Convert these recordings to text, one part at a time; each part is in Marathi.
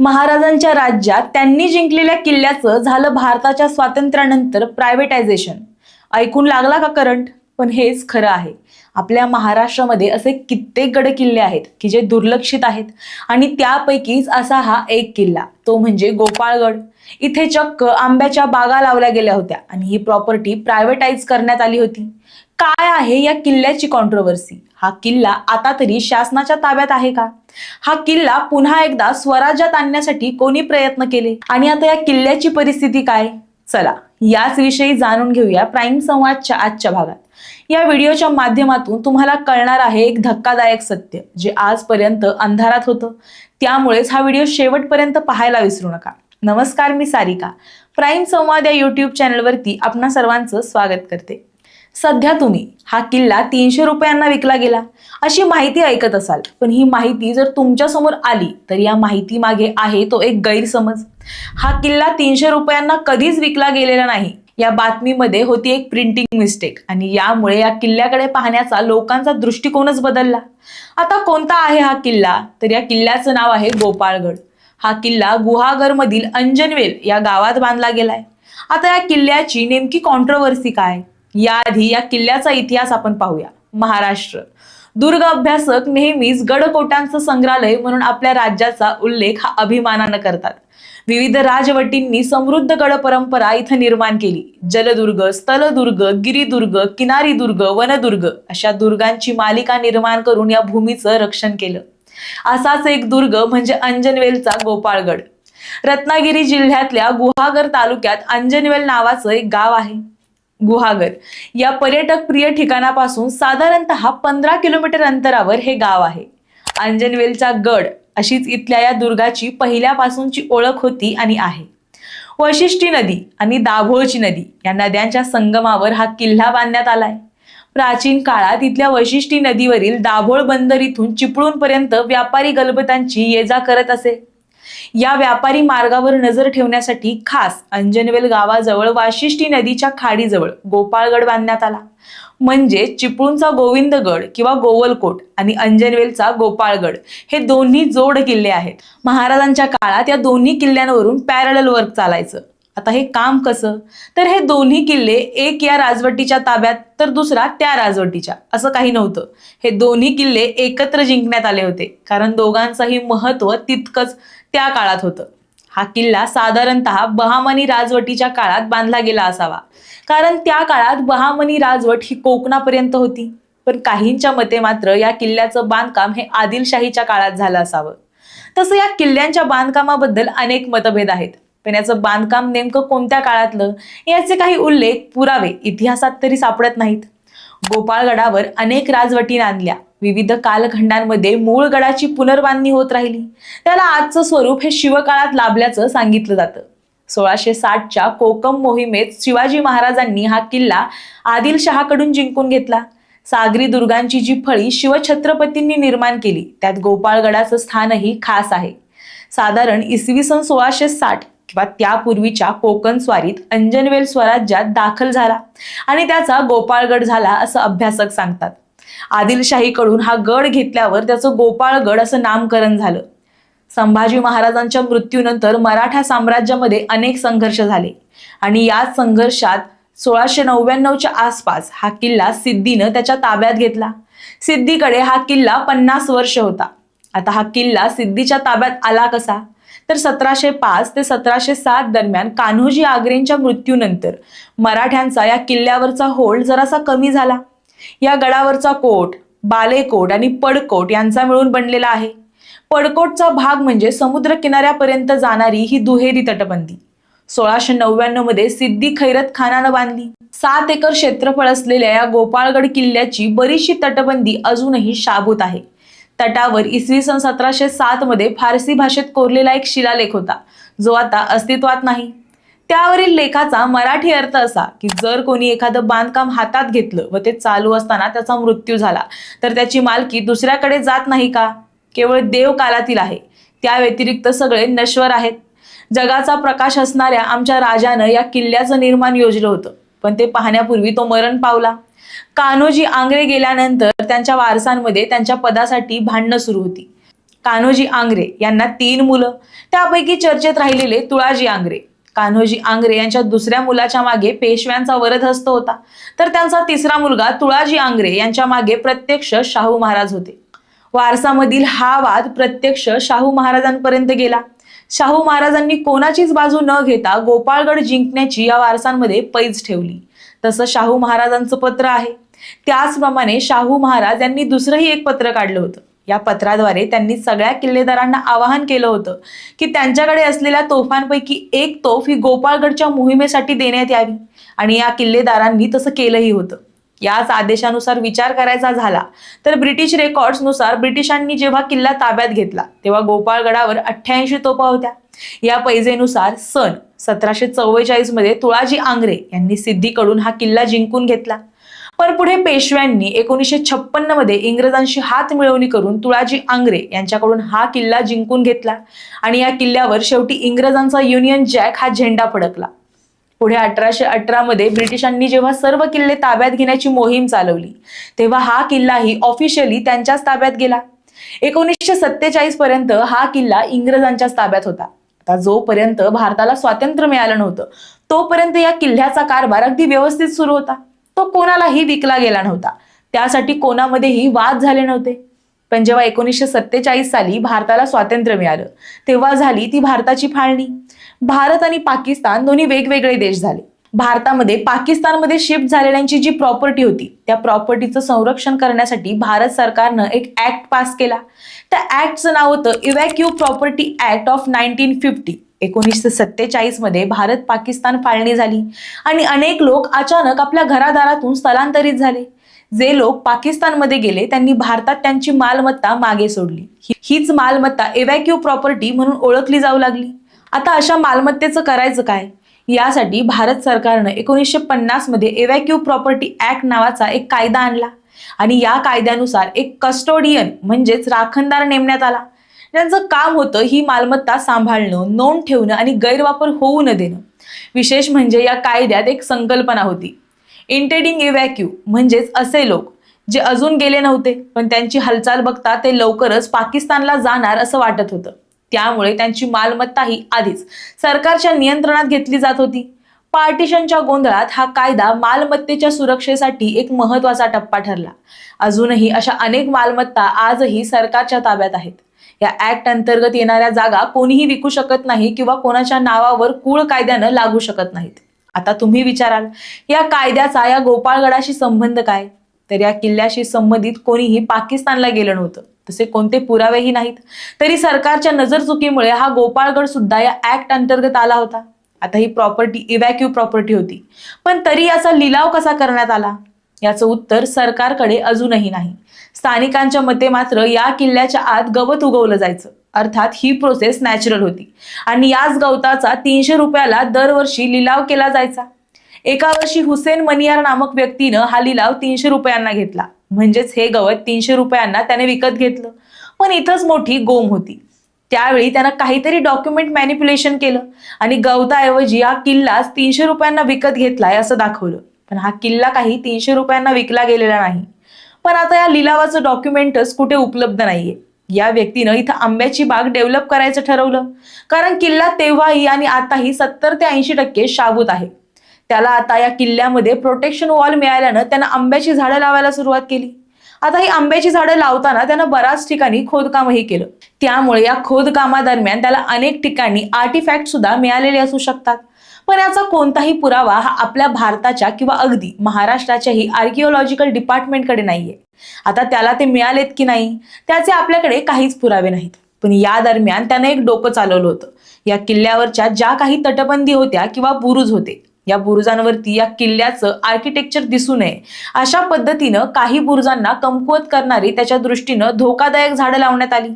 महाराजांच्या राज्यात त्यांनी जिंकलेल्या किल्ल्याचं झालं भारताच्या स्वातंत्र्यानंतर प्रायव्हेटायझेशन ऐकून लागला का करंट पण हेच खरं आहे. आपल्या महाराष्ट्रामध्ये असे कित्येक गड किल्ले आहेत की जे दुर्लक्षित आहेत. आणि त्यापैकीच असा हा एक किल्ला तो म्हणजे गोपाळगड. इथे चक्क आंब्याच्या बागा लावल्या गेल्या होत्या आणि ही प्रॉपर्टी प्रायव्हेटाईज करण्यात आली होती. काय आहे या किल्ल्याची कॉन्ट्रोवर्सी हा किल्ला आता तरी शासनाच्या ताब्यात आहे का? हा किल्ला पुन्हा एकदा स्वराज्यात आणण्यासाठी कोणी प्रयत्न केले? आणि आता या किल्ल्याची परिस्थिती काय? चला याच विषयी जाणून घेऊया प्राईम संवादच्या आजच्या भागात. या व्हिडिओच्या माध्यमातून तुम्हाला कळणार आहे एक धक्कादायक सत्य जे आजपर्यंत अंधारात होतं. त्यामुळेच हा व्हिडिओ शेवटपर्यंत पाहायला विसरू नका. नमस्कार मी सारिका. प्राईम संवाद या युट्यूब चॅनलवरती आपणा सर्वांचं स्वागत करते. सध्या तुम्ही हा किल्ला तीनशे रुपयांना विकला गेला. अशी माहिती ऐकत असाल पण ही माहिती जर तुमच्यासमोर आली तर या माहिती मागे आहे तो एक गैरसमज. हा किल्ला तीनशे रुपयांना कधीच विकला गेलेला नाही या बातमीमध्ये होती एक प्रिंटिंग मिस्टेक आणि यामुळे या किल्ल्याकडे पाहण्याचा लोकांचा दृष्टिकोनच बदलला. आता कोणता आहे हा किल्ला? तर या किल्ल्याचं नाव आहे गोपाळगड. हा किल्ला गुहागरमधील अंजनवेल या गावात बांधला गेलाय. आता या किल्ल्याची नेमकी कॉन्ट्रोवर्सी काय? याआधी या किल्ल्याचा इतिहास आपण पाहूया. महाराष्ट्र. दुर्ग अभ्यासक नेहमीच गडकोटांचं संग्रहालय म्हणून आपल्या राज्याचा उल्लेख हा अभिमानानं करतात. विविध राजवटींनी समृद्ध गड परंपरा इथं निर्माण केली. जलदुर्ग स्थलदुर्ग गिरिदुर्ग किनारी दुर्ग वनदुर्ग अशा दुर्गांची मालिका निर्माण करून या भूमीचं रक्षण केलं. असाच एक दुर्ग म्हणजे अंजनवेलचा गोपाळगड. रत्नागिरी जिल्ह्यातल्या गुहागर तालुक्यात अंजनवेल नावाचं एक गाव आहे. गुहागर. या पर्यटक प्रिय ठिकाणापासून साधारणतः पंधरा किलोमीटर अंतरावर हे गाव आहे. अंजनवेलचा गड अशीच इथल्या या दुर्गाची पहिल्यापासूनची ओळख होती आणि आहे. वशिष्ठी नदी आणि दाभोळची नदी या नद्यांच्या संगमावर हा किल्ला बांधण्यात आलाय. प्राचीन काळात इथल्या वशिष्ठी नदीवरील दाभोळ बंदर इथून चिपळूणपर्यंत व्यापारी गलबतांची ये जा करत असे. या व्यापारी मार्गावर नजर ठेवण्यासाठी खास अंजनवेल गावाजवळ वाशिष्ठी नदीच्या खाडीजवळ गोपाळगड बांधण्यात आला. म्हणजे चिपळूणचा गोविंदगड किंवा गोवलकोट आणि अंजनवेलचा गोपाळगड हे दोन्ही जोड किल्ले आहेत. महाराजांच्या काळात या दोन्ही किल्ल्यांवरून पॅरल वर्क चालायचं. आता हे काम कसं? तर हे दोन्ही किल्ले एक या राजवटीच्या ताब्यात तर दुसरा त्या राजवटीच्या. असं काही नव्हतं. हे दोन्ही किल्ले एकत्र जिंकण्यात आले होते. कारण दोघांचंही महत्त्व तितकंच त्या काळात होतं. हा किल्ला साधारणतः बहामनी राजवटीच्या काळात बांधला गेला असावा. कारण त्या काळात बहामनी राजवट ही कोकणापर्यंत होती. पण काहींच्या मते मात्र या किल्ल्याचं बांधकाम हे आदिलशाहीच्या काळात झालं असावं. तसं या किल्ल्यांच्या बांधकामाबद्दल अनेक मतभेद आहेत. पण याचं बांधकाम नेमकं कोणत्या काळातलं याचे काही उल्लेख पुरावे इतिहासात तरी सापडत नाहीत. गोपाळगडावर अनेक राजवटी नांदल्या विविध कालखंडांमध्ये मूळ गडाची पुनर्बांधणी होत राहिली. त्याला आजचं स्वरूप हे शिवकाळात लाभल्याचं सांगितलं जातं. सोळाशे साठच्या कोकम मोहिमेत शिवाजी महाराजांनी हा किल्ला आदिलशहाकडून जिंकून घेतला. सागरी दुर्गांची जी फळी शिवछत्रपतींनी निर्माण केली त्यात गोपाळगडाचं स्थानही खास आहे. साधारण इसवी सन सोळाशे साठ किंवा त्यापूर्वीच्या कोकण स्वारीत अंजनवेल स्वराज्यात दाखल झाला आणि त्याचा गोपाळगड झाला असं अभ्यासक सांगतात. आदिलशाहीकडून हा गड घेतल्यावर त्याचं गोपाळगड असं नामकरण झालं. संभाजी महाराजांच्या मृत्यूनंतर मराठा साम्राज्यामध्ये अनेक संघर्ष झाले आणि याच संघर्षात सोळाशे नव्याण्णवच्या आसपास हा किल्ला सिद्धीनं त्याच्या ताब्यात घेतला. सिद्धीकडे हा किल्ला पन्नास वर्ष होता. आता हा किल्ला सिद्धीच्या ताब्यात आला कसा? तर सतराशे पाच ते सतराशे सात दरम्यान कान्होजी आग्रेंच्या मृत्यूनंतर मराठ्यांचा या किल्ल्यावरचा होल्ड जरासा कमी झाला. या गडावरचा कोट बालेकोट आणि पडकोट यांचा मिळून बनलेला आहे. पडकोटचा भाग म्हणजे समुद्र किनाऱ्यापर्यंत जाणारी ही दुहेरी तटबंदी. सोळाशे नव्याण्णवमध्ये सिद्धी खैरत खानानं बांधली. सात एकर क्षेत्रफळ असलेल्या या गोपाळगड किल्ल्याची बरीचशी तटबंदी अजूनही शाबूत आहे. तटावर इसवी सन सतराशे सात मध्ये फारसी भाषेत कोरलेला एक शिलालेख होता. जो आता अस्तित्वात नाही. त्यावरील लेखाचा मराठी अर्थ असा की जर कोणी एखादं बांधकाम हातात घेतलं व ते चालू असताना त्याचा मृत्यू झाला तर त्याची मालकी दुसऱ्याकडे जात नाही का? केवळ देव कालातील आहे. त्या व्यतिरिक्त सगळे नश्वर आहेत. जगाचा प्रकाश असणाऱ्या आमच्या राजानं या किल्ल्याचं निर्माण योजलं होतं. पण ते पाहण्यापूर्वी तो मरण पावला. कान्होजी आंग्रे गेल्यानंतर त्यांच्या वारसांमध्ये त्यांच्या पदासाठी भांडणं सुरू होती. कान्होजी आंग्रे यांना तीन मुलं त्यापैकी चर्चेत राहिलेले तुळाजी आंग्रे. कान्होजी आंग्रे यांच्या दुसऱ्या मुलाच्या मागे पेशव्यांचा वरदहस्त होता. तर त्यांचा तिसरा मुलगा तुळाजी आंग्रे यांच्या मागे प्रत्यक्ष शाहू महाराज होते. वारसामधील हा वाद प्रत्यक्ष शाहू महाराजांपर्यंत गेला. शाहू महाराजांनी कोणाचीच बाजू न घेता गोपाळगड जिंकण्याची या वारसांमध्ये पैज ठेवली. तसं शाहू महाराजांचं पत्र आहे. त्याचप्रमाणे शाहू महाराज यांनी दुसरंही एक पत्र काढलं होतं. या पत्राद्वारे त्यांनी सगळ्या किल्लेदारांना आवाहन केलं होतं की त्यांच्याकडे असलेल्या तोफांपैकी एक तोफ ही गोपाळगडच्या मोहिमेसाठी देण्यात यावी आणि या किल्लेदारांनी तसं केलंही होतं. याच आदेशानुसार विचार करायचा झाला तर ब्रिटिश रेकॉर्ड्सनुसार ब्रिटिशांनी जेव्हा किल्ला ताब्यात घेतला तेव्हा गोपाळगडावर अठ्ठ्याऐंशी तोफा होत्या. या पैजेनुसार सन सतराशे चव्वेचाळीसमध्ये तुळाजी आंग्रे यांनी सिद्धीकडून हा किल्ला जिंकून घेतला. पण पुढे पेशव्यांनी एकोणीसशे छप्पन्नमध्ये इंग्रजांशी हात मिळवणी करून तुळाजी आंग्रे यांच्याकडून हा किल्ला जिंकून घेतला आणि या किल्ल्यावर शेवटी इंग्रजांचा युनियन जॅक हा झेंडा फडकला. पुढे अठराशे अठरा मध्ये ब्रिटिशांनी जेव्हा सर्व किल्ले ताब्यात घेण्याची मोहीम चालवली तेव्हा हा किल्लाही ऑफिशियली त्यांच्याच ताब्यात गेला. एकोणीसशे सत्तेचाळीस पर्यंत हा किल्ला इंग्रजांच्याच ताब्यात होता. आता जोपर्यंत भारताला स्वातंत्र्य मिळालं नव्हतं तोपर्यंत या किल्ल्याचा कारभार अगदी व्यवस्थित सुरू होता. तो कोणालाही विकला गेला नव्हता. त्यासाठी कोणामध्येही वाद झाले नव्हते. पण जेव्हा एकोणीसशे सत्तेचाळीस साली भारताला स्वातंत्र्य मिळालं तेव्हा झाली ती भारताची फाळणी. भारत आणि पाकिस्तान दोन्ही वेगवेगळे देश झाले. भारतामध्ये पाकिस्तानमध्ये शिफ्ट झालेल्यांची जी प्रॉपर्टी होती त्या प्रॉपर्टीचं संरक्षण करण्यासाठी भारत सरकारनं एक ऍक्ट पास केला. त्या ऍक्टचं नाव होतं evacuee property act of nineteen fifty एकोणीसशे सत्तेचाळीसमध्ये भारत पाकिस्तान फाळणी झाली आणि अनेक लोक अचानक आपल्या घरादारातून स्थलांतरित झाले. जे लोक पाकिस्तानमध्ये गेले त्यांनी भारतात त्यांची मालमत्ता मागे सोडली. हीच मालमत्ता एव्हॅक्यू प्रॉपर्टी म्हणून ओळखली जाऊ लागली. आता अशा मालमत्तेचं करायचं काय? यासाठी भारत सरकारनं एकोणीसशे पन्नासमध्ये एव्हॅक्यू प्रॉपर्टी ऍक्ट नावाचा एक कायदा आणला. आणि या कायद्यानुसार एक कस्टोडियन म्हणजेच राखणदार नेमण्यात आला. ज्यांचं काम होतं ही मालमत्ता सांभाळणं नोंद ठेवणं आणि गैरवापर होऊ न देणं. विशेष म्हणजे या कायद्यात एक संकल्पना होती. इंटेडिंग इव्हॅक्यू म्हणजेच असे लोक जे अजून गेले नव्हते पण त्यांची हालचाल बघता ते लवकरच पाकिस्तानला जाणार असं वाटत होतं. त्यामुळे त्यांची मालमत्ता ही आधीच. सरकारच्या नियंत्रणात घेतली जात होती. पार्टिशनच्या गोंधळात हा कायदा मालमत्तेच्या सुरक्षेसाठी एक महत्त्वाचा टप्पा ठरला. अजूनही अशा अनेक मालमत्ता आजही सरकारच्या ताब्यात आहेत. या ऍक्ट अंतर्गत येणाऱ्या जागा कोणीही विकू शकत नाही किंवा कोणाच्या नावावर कुळ कायद्यानं लागू शकत नाहीत. आता तुम्ही विचाराल या कायद्याचा या गोपाळगडाशी संबंध काय? तर या किल्ल्याशी संबंधित कोणीही पाकिस्तानला गेलं नव्हतं. तसे कोणते पुरावेही नाहीत. तरी सरकारच्या नजरचुकीमुळे हा गोपाळगड सुद्धा या ऍक्ट अंतर्गत आला होता. आता ही प्रॉपर्टी इव्हॅक्यू प्रॉपर्टी होती. पण तरी याचा लिलाव कसा करण्यात आला? याचं उत्तर सरकारकडे अजूनही नाही. स्थानिकांच्या मते मात्र या किल्ल्याच्या आत गवत उगवलं जायचं. अर्थात ही प्रोसेस नॅचरल होती. आणि याच गवताचा तीनशे रुपयाला दरवर्षी लिलाव केला जायचा. एका वर्षी हुसेन मनियार नामक व्यक्तीनं हा लिलाव तीनशे रुपयांना घेतला. म्हणजेच हे गवत तीनशे रुपयांना त्याने विकत घेतलं. पण इथंच मोठी गोम होती. त्यावेळी त्यानं काहीतरी डॉक्युमेंट मॅनिप्युलेशन केलं आणि गवताऐवजी हा किल्लाच तीनशे रुपयांना विकत घेतलाय असं दाखवलं. पण हा किल्ला काही तीनशे रुपयांना विकला गेलेला नाही. पण आता या लिलावाचं डॉक्युमेंटच कुठे उपलब्ध नाहीये. या व्यक्तीनं इथं आंब्याची बाग डेव्हलप करायचं ठरवलं. कारण किल्ला तेव्हाही आणि आताही सत्तर ते ऐंशी टक्के शाबूत आहे. त्याला आता या किल्ल्यामध्ये प्रोटेक्शन वॉल मिळाल्यानं त्यानं आंब्याची झाडं लावायला सुरुवात केली. आता ही आंब्याची झाडं लावताना त्यानं बऱ्याच ठिकाणी खोदकामही केलं. त्यामुळे या खोदकामादरम्यान त्याला अनेक ठिकाणी आर्टिफॅक्ट सुद्धा मिळालेले असू शकतात. पण याचा कोणताही पुरावा हा आपल्या भारताच्या किंवा अगदी महाराष्ट्राच्याही आर्किओलॉजिकल डिपार्टमेंटकडे नाहीये. आता त्याला ते मिळालेत की नाही त्याचे आपल्याकडे काहीच पुरावे नाहीत. पण या दरम्यान त्यानं एक डोकं चालवलं होतं. या किल्ल्यावरच्या ज्या काही तटबंदी होत्या किंवा बुरुज होते या बुरुजांवरती या किल्ल्याचं आर्किटेक्चर दिसू नये. अशा पद्धतीनं काही बुरुजांना कमकुवत करणारी त्याच्या दृष्टीनं धोकादायक झाडं लावण्यात आली.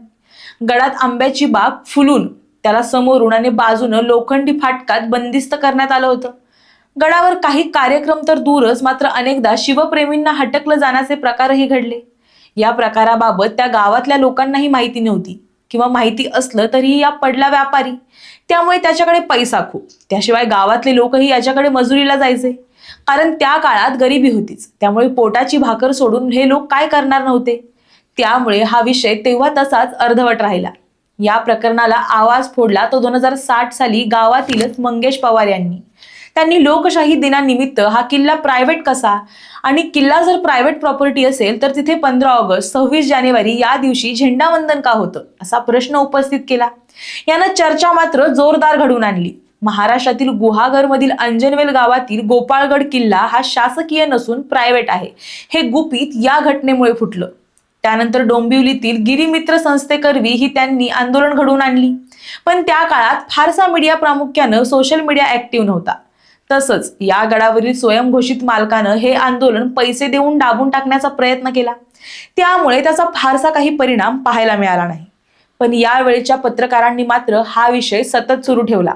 गडात आंब्याची बाग फुलून त्याला समोरून आणि बाजूनं लोखंडी फाटकात बंदिस्त करण्यात आलं होतं. गडावर काही कार्यक्रम तर दूरच मात्र अनेकदा शिवप्रेमींना हटकलं जाण्याचे प्रकारही घडले. या प्रकाराबाबत त्या गावातल्या लोकांनाही माहिती नव्हती. किंवा माहिती असलं तरीही या पडला व्यापारी. त्यामुळे त्याच्याकडे पैसा खूप. त्याशिवाय गावातले लोकही याच्याकडे मजुरीला जायचे. कारण त्या काळात गरिबी होतीच. त्यामुळे पोटाची भाकर सोडून हे लोक काय करणार नव्हते? त्यामुळे हा विषय तेव्हा तसाच अर्धवट राहिला. या प्रकरणाला आवाज फोडला तो दोन हजार साठ साली गावातीलच मंगेश पवार यांनी. त्यांनी लोकशाही दिनानिमित्त हा किल्ला प्रायव्हेट कसा? आणि किल्ला जर प्रायव्हेट प्रॉपर्टी असेल तर तिथे पंधरा ऑगस्ट सव्वीस जानेवारी या दिवशी झेंडावंदन का होतं? असा प्रश्न उपस्थित केला. यानं चर्चा मात्र जोरदार घडून आणली. महाराष्ट्रातील गुहागरमधील अंजनवेल गावातील गोपाळगड किल्ला हा शासकीय नसून प्रायव्हेट आहे. हे गुपित या घटनेमुळे फुटलं. त्यानंतर डोंबिवलीतील गिरीमित्र संस्थेकरवी ही त्यांनी आंदोलन घडवून आणली. पण त्या काळात फारसा मीडिया प्रामुख्यानं सोशल मीडिया ऍक्टिव्ह नव्हता. तसंच या गडावरील स्वयंघोषित मालकानं हे आंदोलन पैसे देऊन दाबून टाकण्याचा प्रयत्न केला. त्यामुळे त्याचा फारसा काही परिणाम पाहायला मिळाला नाही. पण यावेळेच्या पत्रकारांनी मात्र हा विषय सतत सुरू ठेवला.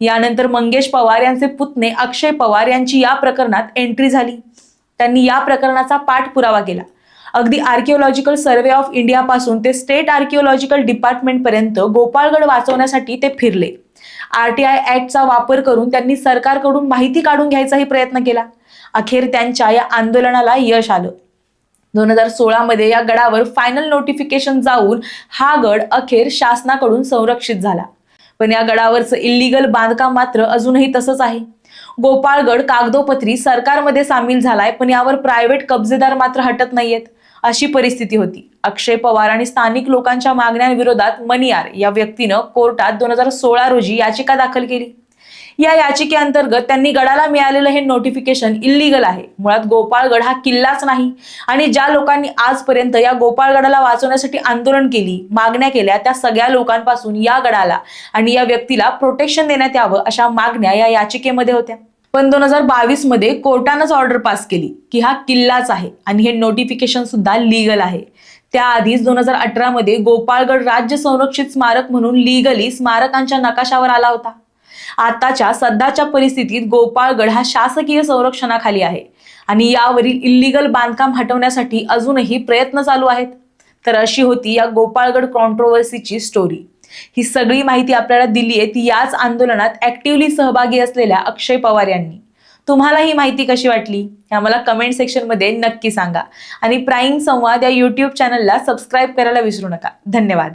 यानंतर मंगेश पवार यांचे पुतणे अक्षय पवार यांची या प्रकरणात एंट्री झाली. त्यांनी या प्रकरणाचा पाठपुरावा केला. अगदी आर्किओलॉजिकल सर्वे ऑफ इंडियापासून ते स्टेट आर्किओलॉजिकल डिपार्टमेंटपर्यंत गोपाळगड वाचवण्यासाठी ते फिरले. आरटीआय ऍक्टचा वापर करून त्यांनी सरकारकडून माहिती काढून घ्यायचाही प्रयत्न केला. अखेर त्यांच्या या आंदोलनाला यश आलं. दोन हजार सोळामध्ये या गडावर फायनल नोटिफिकेशन जाऊन हा गड अखेर शासनाकडून संरक्षित झाला. पण या गडावरचं इल्लीगल बांधकाम मात्र अजूनही तसंच आहे. गोपाळगड कागदोपत्री सरकारमध्ये सामील झालाय पण यावर प्रायव्हेट कब्जेदार मात्र हटत नाहीयेत. अशी परिस्थिती होती. अक्षय पवार आणि स्थानिक लोकांच्या मागण्यांविरोधात मनियार या व्यक्तीनं कोर्टात दोन हजार सोळा रोजी याचिका दाखल केली. या याचिकेअंतर्गत त्यांनी गडाला मिळालेलं हे नोटिफिकेशन इल्लीगल आहे. मुळात गोपाळगड हा किल्लाच नाही. आणि ज्या लोकांनी आजपर्यंत या गोपाळगडाला वाचवण्यासाठी आंदोलन केली मागण्या केल्या त्या सगळ्या लोकांपासून या गडाला आणि या व्यक्तीला प्रोटेक्शन देण्यात यावं अशा मागण्या या याचिकेमध्ये होत्या. पण दोन हजार बावीसमध्ये कोर्टानंच ऑर्डर पास केली की हा किल्लाच आहे. आणि हे नोटिफिकेशन सुद्धा लिगल आहे. त्याआधीच दोन हजार अठरामध्ये गोपाळगड राज्य संरक्षित स्मारक म्हणून लिगली स्मारकांच्या नकाशावर आला होता. आताच्या सध्याच्या परिस्थितीत गोपाळगड हा शासकीय संरक्षणाखाली आहे. आणि यावरील इल्लीगल बांधकाम हटवण्यासाठी अजूनही प्रयत्न चालू आहेत. तर अशी होती या गोपाळगड कॉन्ट्रोवर्सीची स्टोरी ही सगळी माहिती आपल्याला दिली आहे. ती याच आंदोलनात ऍक्टिव्हली सहभागी असलेल्या अक्षय पवार यांनी. तुम्हाला ही माहिती कशी वाटली? हे आम्हाला कमेंट सेक्शनमध्ये नक्की सांगा. आणि प्राईम संवाद या यूट्यूब चॅनलला सबस्क्राईब करायला विसरू नका. धन्यवाद.